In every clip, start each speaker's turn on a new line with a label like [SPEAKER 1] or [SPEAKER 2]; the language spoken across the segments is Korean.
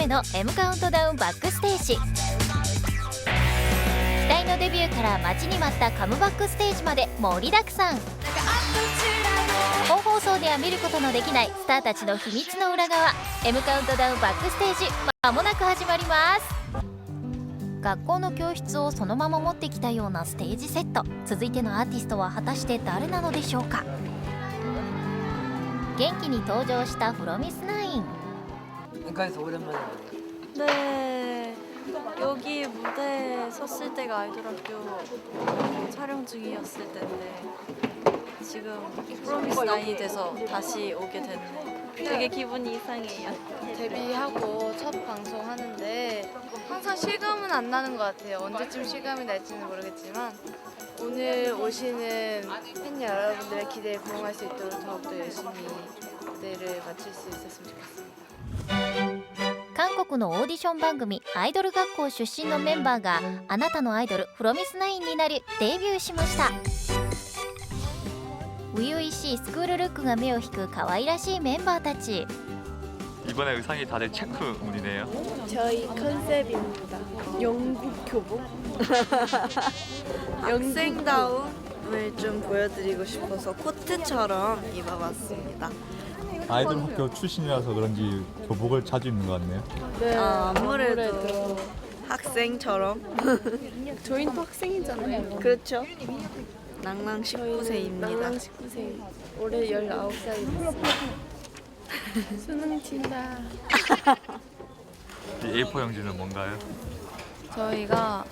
[SPEAKER 1] 目の M カウントダウンバックステージ。期待のデビューから待ちに待ったカムバックステージまで盛りだくさん。本放送では見ることのできないスターたちの秘密の裏側。M カウントダウンバックステージまもなく始まります。学校の教室をそのまま持ってきたようなステージセット。続いてのアーティストは果たして誰なのでしょうか。元気に登場した FROMIS9
[SPEAKER 2] 가까이서 오랜만에
[SPEAKER 3] 네, 네. 여기 무대에 섰을 때가 아이돌 학교 촬영 중이었을 때인데 지금 프로미스 나인이 돼서 다시 오게 됐네. 되게 기분이 이상해요.
[SPEAKER 4] 데뷔하고 첫 방송 하는데 항상 실감은 안 나는 것 같아요. 언제쯤 실감이 날지는 모르겠지만 오늘 오시는 팬 여러분들의 기대에 부응할 수 있도록 더욱더 열심히 무대를 마칠 수 있었으면 좋겠습니다.
[SPEAKER 1] 韓国のオーディション番組アイドル学校出身のメンバーがあなたのアイドルフロミスナインになるデビューしました初々しいスクールルックが目を引く可愛らしいメンバーたち
[SPEAKER 5] 이번에 의상이 다들 체크무늬네요.
[SPEAKER 4] 저희 컨셉입니다. 영국 교복.
[SPEAKER 3] 학생다움을 좀 보여드리고 싶어서 코트처럼 입어봤습니다
[SPEAKER 6] 아이돌 학교 출신이라서 그런지 교복을 자주 입는 것 같네요.
[SPEAKER 4] 네,
[SPEAKER 3] 아, 아무래도 학생처럼
[SPEAKER 4] 저희는 또 학생이잖아요.
[SPEAKER 3] 그렇죠 낭낭
[SPEAKER 4] 저희는
[SPEAKER 3] 19세입니다
[SPEAKER 4] 낭낭 19세. 올해 19살입니다. 수능 친다.
[SPEAKER 5] 이 A4 용지는 뭔가요?
[SPEAKER 3] 저희가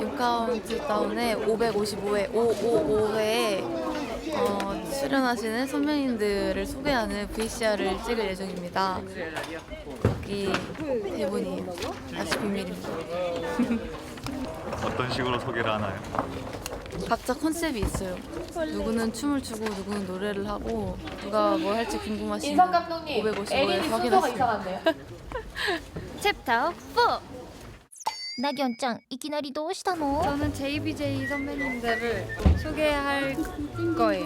[SPEAKER 3] 육카운트 다운에 555회, 555회에 어, 출연하시는 선배님들을 소개하는 VCR을 찍을 예정입니다. 여기 대본이에요. 아직 비밀입니다.
[SPEAKER 5] 어떤 식으로 소개를 하나요?
[SPEAKER 3] 각자 컨셉이 있어요. 누구는 춤을 추고 누구는 노래를 하고 누가 뭘 할지 궁금하시면 555에서 확인하세요.
[SPEAKER 1] 챕터 4 なぎょんちゃんいきなりどうしたの
[SPEAKER 4] 저는 JBJ 선배님들을 소개할 거예요.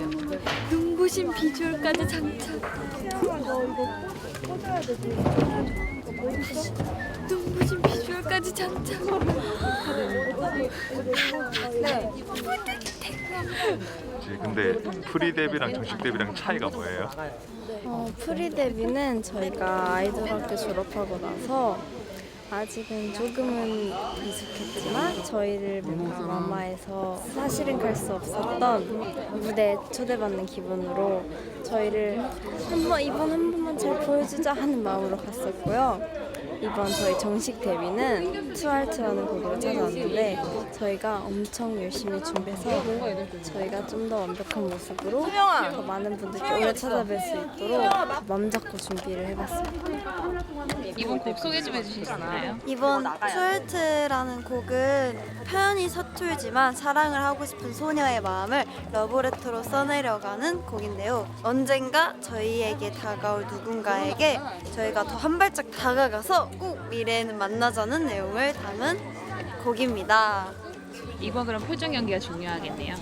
[SPEAKER 4] 눈부신 비주얼까지 장착. 눈부신 비주얼까지 장착.
[SPEAKER 5] 이제 근데 프리 데뷔랑 정식 데뷔랑 차이가 뭐예요?
[SPEAKER 7] 어, 프리 데뷔는 저희가 아이돌 학교 졸업하고 나서 아직은 조금은 미숙했지만 저희를 마마에서 사실은 갈 수 없었던 무대에 초대받는 기분으로 저희를 한번 이번 한 번만 잘 보여주자 하는 마음으로 갔었고요. 이번 저희 정식 데뷔는 투알트라는 곡으로 찾아왔는데 저희가 엄청 열심히 준비해서 저희가 좀 더 완벽한 모습으로 더 많은 분들께 오래 찾아뵐 수 있도록 맘 잡고 준비를 해봤습니다.
[SPEAKER 8] 이번 곡 소개 좀 해주실 수 있나요?
[SPEAKER 3] 이번 트월트라는 곡은 표현이 서툴지만 사랑을 하고 싶은 소녀의 마음을 러브레터로 써내려가는 곡인데요. 언젠가 저희에게 다가올 누군가에게 저희가 더 한 발짝 다가가서 꼭 미래에는 만나자는 내용을 담은 곡입니다.
[SPEAKER 8] 이번 그럼 표정 연기가 중요하겠네요.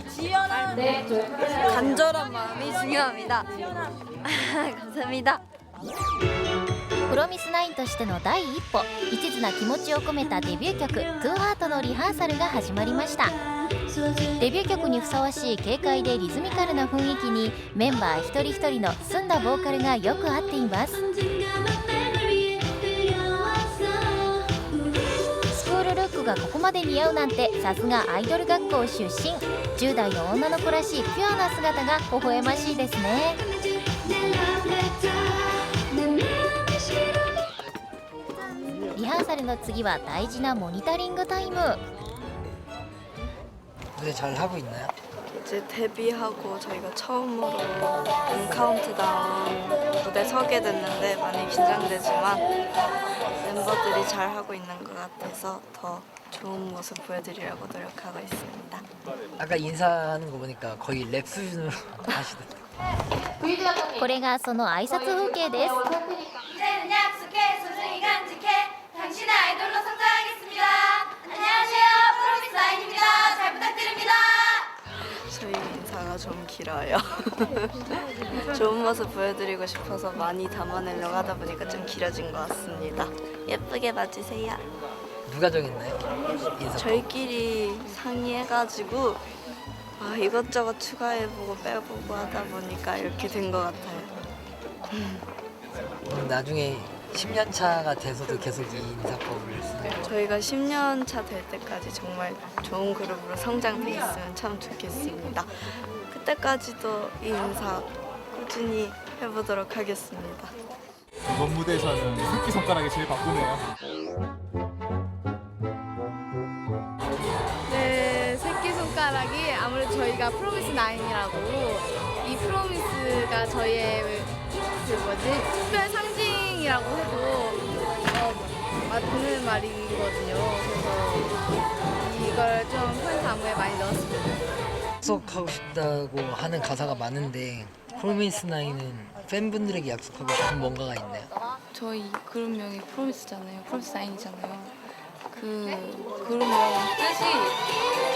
[SPEAKER 3] 간절한 마음이 중요합니다. 감사합니다.
[SPEAKER 1] プロミスナインとしての第一歩一途な気持ちを込めたデビュー曲「ToHeart」のリハーサルが始まりましたデビュー曲にふさわしい軽快でリズミカルな雰囲気にメンバー一人一人の澄んだボーカルがよく合っています ールルックがここまで似合うなんてさすがアイドル学校出身10代の女の子らしいピュアな姿が微笑ましいですねリハーサルの次は大事なモニタリングタイム
[SPEAKER 2] 무대 잘 하고 있나요?
[SPEAKER 3] 이제 데뷔하고 저희가 처음으로 인카운트다운 무대 서게 됐는데 많이 긴장되지만 멤버들이 잘 하고 있는 것 같아서 더 좋은 모습 보여드리려고 노력하고 있습니다.
[SPEAKER 2] 아까 인사하는 거 보니까 거의 랩 수준으로 하시던데
[SPEAKER 1] これがその挨拶風景です
[SPEAKER 3] 인사가 좀 길어요. 좋은 모습 보여드리고 싶어서 많이 담아내려고 하다 보니까 좀 길어진 것 같습니다. 예쁘게 봐주세요.
[SPEAKER 2] 누가 정했나요? 인사.
[SPEAKER 3] 저희끼리 상의해가지고 아, 이것저것 추가해보고 빼보고 하다 보니까 이렇게 된 것 같아요.
[SPEAKER 2] 그럼 나중에 10년 차가 돼서도 계속 이 인사법을 쓰는
[SPEAKER 3] 저희가 10년 차 될 때까지 정말 좋은 그룹으로 성장돼 있으면 참 좋겠습니다. 그때까지도 이 인사 꾸준히 해보도록 하겠습니다.
[SPEAKER 6] 이번 무대에서는 새끼 손가락이 제일 바쁘네요.
[SPEAKER 4] 네, 새끼손가락이 아무래도 저희가 프로미스 나인이라고 이 프로미스가 저희의 그 뭐지 특별 상징이라고 해도 어, 맞는 말이거든요. 그래서 이걸 좀큰 사무에 많이 넣었습니다.
[SPEAKER 2] 약속하고 싶다고 하는 가사가 많은데 프로미스 나인은 팬분들에게 약속하고 싶은 뭔가가 있나요?
[SPEAKER 9] 저희 그룹명이 프로미스잖아요. 프로미스 나인이잖아요. 그 그룹명 뜻이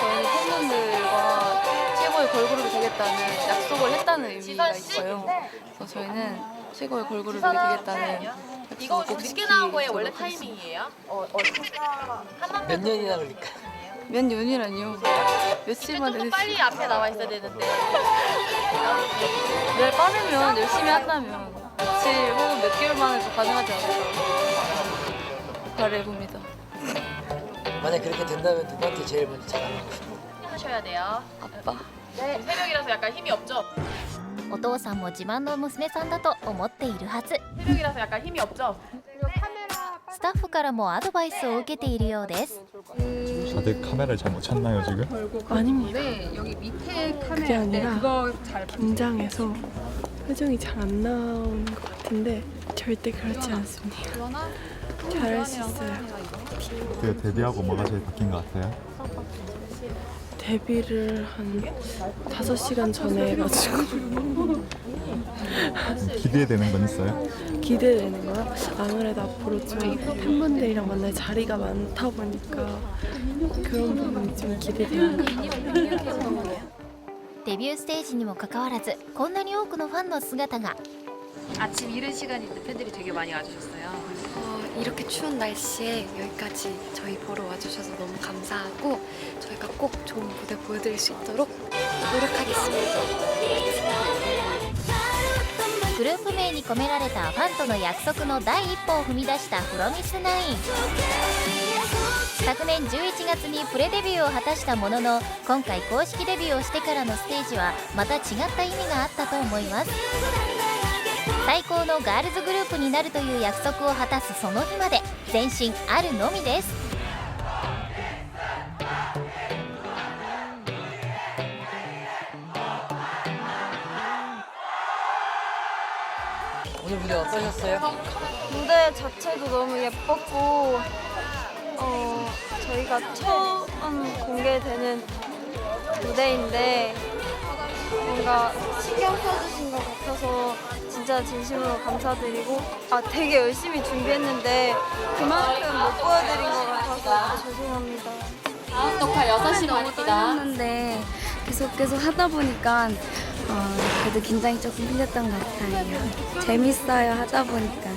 [SPEAKER 9] 저희는 팬분들과 최고의 걸그룹이 되겠다는 약속을 했다는 의미가 있어요. 그래서 저희는 최고의 걸그룹이 되겠다는 약속을 꼭 지키도록 원래 타이밍이에요?
[SPEAKER 2] 몇 년이나 걸릴까요?
[SPEAKER 9] 몇 년이라니요? 며칠만 되는 빨리 앞에 나와 있어야 되는데 늘 빠르면 열심히 한다면 며칠 혹은 몇 개월 만에도 가능하지 않을까 바래봅니다.
[SPEAKER 2] 만약 그렇게 된다면 누구한테 제일 먼저 자랑하고 싶어요?
[SPEAKER 8] 하셔야 돼요.
[SPEAKER 9] 아빠.
[SPEAKER 8] 새벽이라서 약간 힘이 없죠?
[SPEAKER 1] お父さんも自慢の娘さんだと思っているはず
[SPEAKER 8] 새벽이라서 약간 힘이 없죠?
[SPEAKER 1] スタッフからもアドバイスを受けているようです
[SPEAKER 6] 다들 카메라를 잘 못 찾나요 지금?
[SPEAKER 10] 아닙니다.
[SPEAKER 8] 여기 밑에
[SPEAKER 10] 그게 아니라 긴장해서 표정이 잘 안 나오는 것 같은데 절대 그렇지 않습니다. 잘할 수 있어요.
[SPEAKER 6] 그때 데뷔하고 뭐가 제일 바뀐 것 같아요?
[SPEAKER 10] 데뷔를 한 5시간 전에 해가지고
[SPEAKER 6] 기대되는 건 있어요?
[SPEAKER 10] 기대되는 거야. 아무래도 앞으로 좀 팬분들이랑 만날 자리가 많다 보니까 그런 부분이 좀 기대되는 것 같아요.
[SPEAKER 1] デビューステージにもかかわらずこんなに多くのファンの姿が
[SPEAKER 8] 아침 이른 시간인데 팬들이 되게 많이 와주셨어요.
[SPEAKER 11] 어, 이렇게 추운 날씨에 여기까지 저희 보러 와주셔서 너무 감사하고 저희가 꼭 좋은 무대 보여드릴 수 있도록 노력하겠습니다.
[SPEAKER 1] グループ名に込められたファンとの約束の第一歩を踏み出したプロミスナイン昨年11月にプレデビューを果たしたものの今回公式デビューをしてからのステージはまた違った意味があったと思います最高のガールズグループになるという約束を果たすその日まで前進あるのみです
[SPEAKER 2] 오늘 무대 어떠셨어요?
[SPEAKER 3] 무대 자체도 너무 예뻤고 어, 저희가 처음 공개되는 무대인데 뭔가 신경 써주신 것 같아서 진짜 진심으로 감사드리고 아 되게 열심히 준비했는데 그만큼 못 보여드린 것 같아서 죄송합니다.
[SPEAKER 11] 다음 녹화 6시 반입니다. 했는데 계속 계속 하다 보니까 어, 그래도 긴장이 조금 풀렸던 것 같아요. 재밌어요 하다 보니까.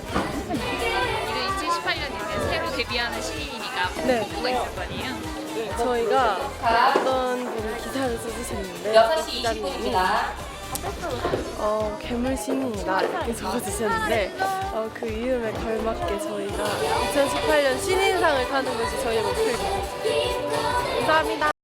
[SPEAKER 8] 이제 2018년이면 새로 데뷔하는 신인이니까
[SPEAKER 10] 네.
[SPEAKER 8] 뭐가 있을 거 아니에요?
[SPEAKER 10] 저희가 어떤 분이 기사를 써주셨는데 6시 20분입니다. 어, 괴물 신인이다 이렇게 적어주셨는데 어, 그 이름에 걸맞게 저희가 2018년 신인상을 타는 것이 저희의 목표입니다. 감사합니다.